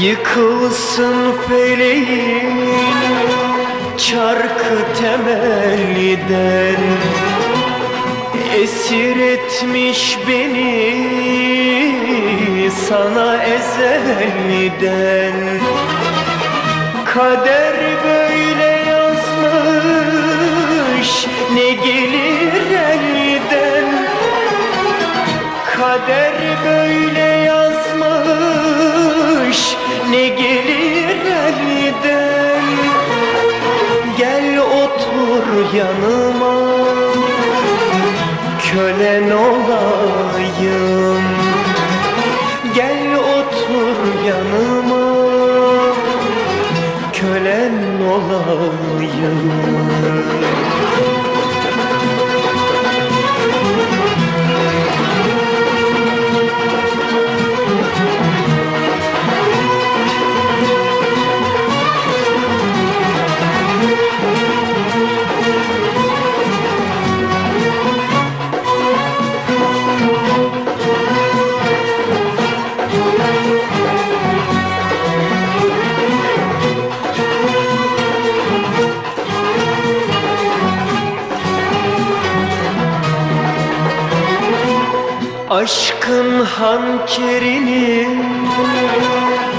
Yıkılsın feleğin çarkı temelliden Esir etmiş beni sana ezelden. Kader böyle yazmış ne gelir elden? Kader böyle yanıma kölen olayım. Gel otur yanıma kölen olayım Aşkın hançerini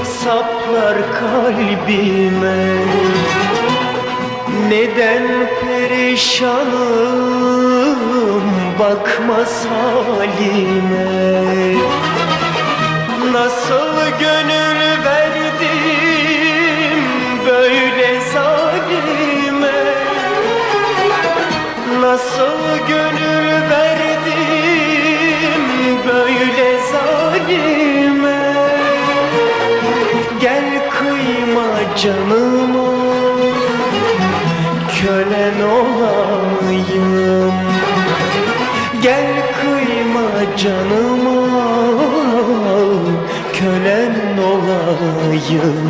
saplar kalbime. Neden perişanım bakmaz halime Nasıl gönül verdim böyle zalime? Nasıl gönül canıma kölen olayım. Gel kıyma canıma kölen olayım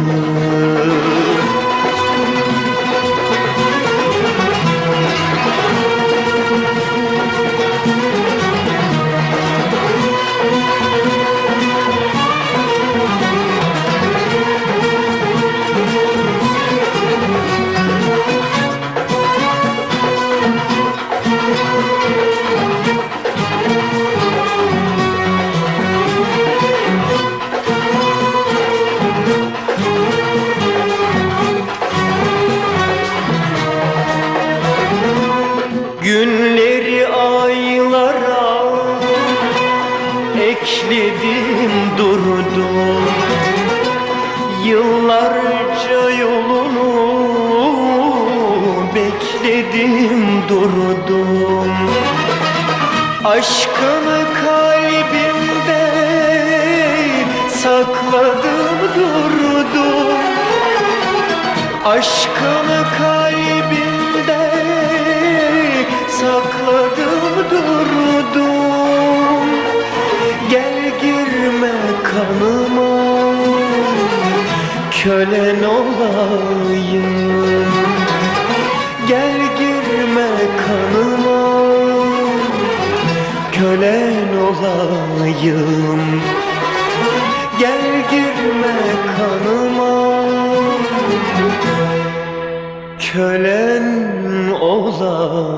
Günleri aylara ekledim durdum. Yıllarca yolunu bekledim durdum. Aşkını kalbimde sakladım durdum. Aşkını kalbimde kölen olayım? Gel girme kanıma. Kölen olayım? Gel girme kanıma. Kölen olayım